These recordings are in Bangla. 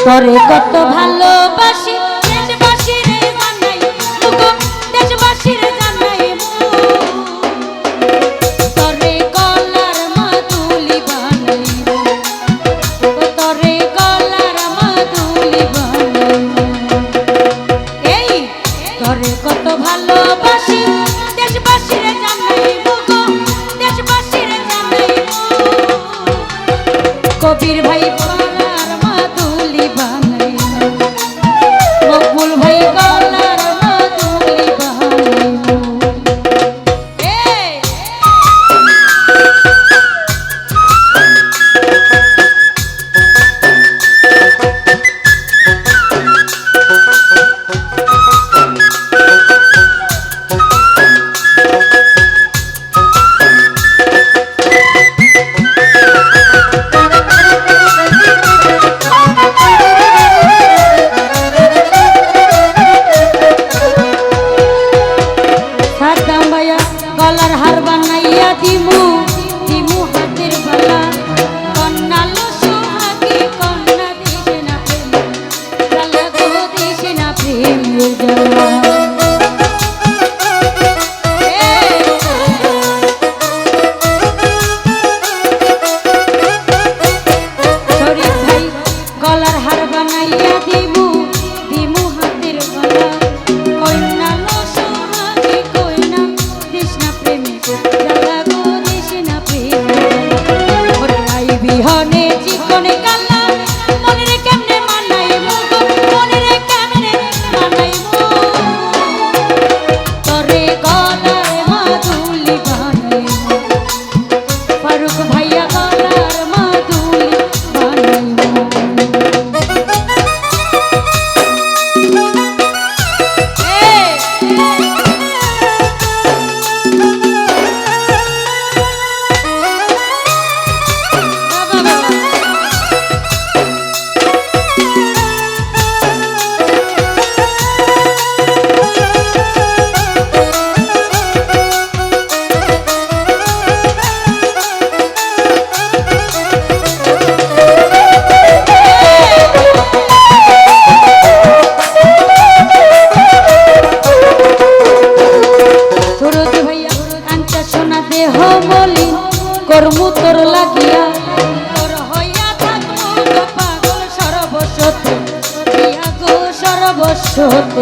তোরে কত ভালোবাসি দেশবাসী রে জানাই দেশবাসী রে জানাই তোরে গলার মাতুলি বানাই তোরে গলার মাতুলি বানাই এই, তোরে কবির ভাই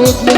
Oh.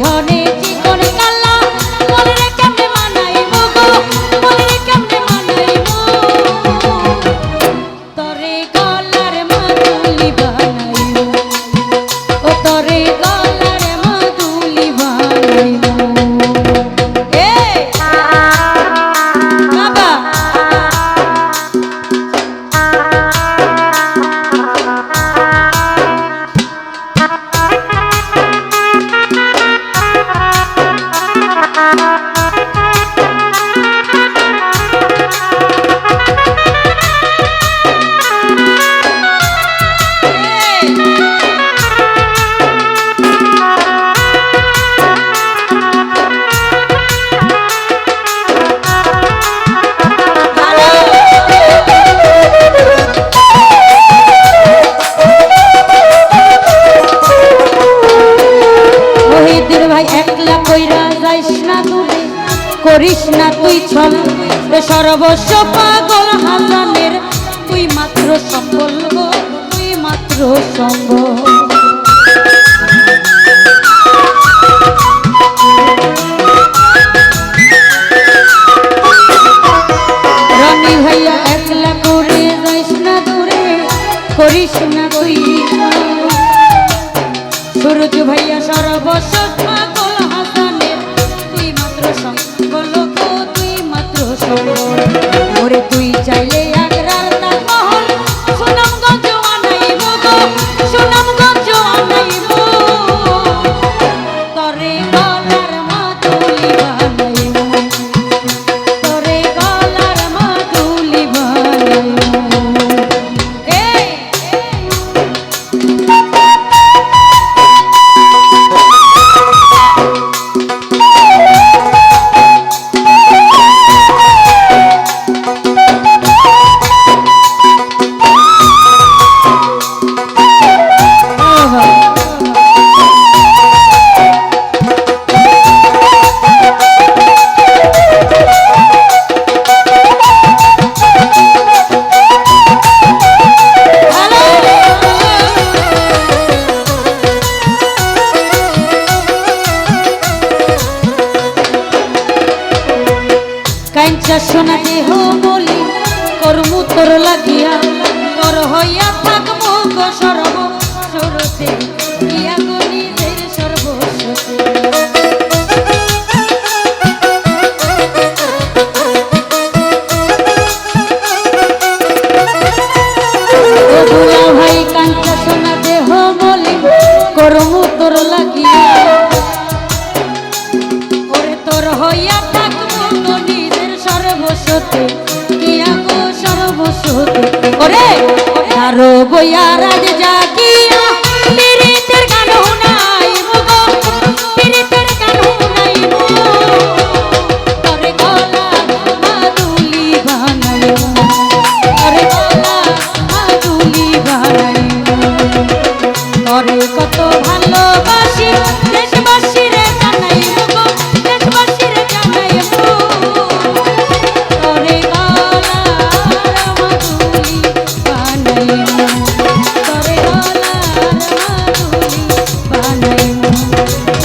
honey. সর্বস্ব পাগল হাসানের তুই মাত্র সম্বল তুই মাত্র সঙ্গ রনি ভাইয়া সর্বস্ব কাঞ্চা দেহ বলি, করমু তোর লাগিয়া। তোর হইয়া থাকব সর্ব সরতে ইয়া গো সর্বস্বতে। ভাই কাঞ্চা সোনা দেহ বলি, করমু তোর লাগিয়া। ওরে তোর হইয়া সর্বস্বতে কি আকো সর্বস্বতে ওরে আরও বইয়া রাজ যা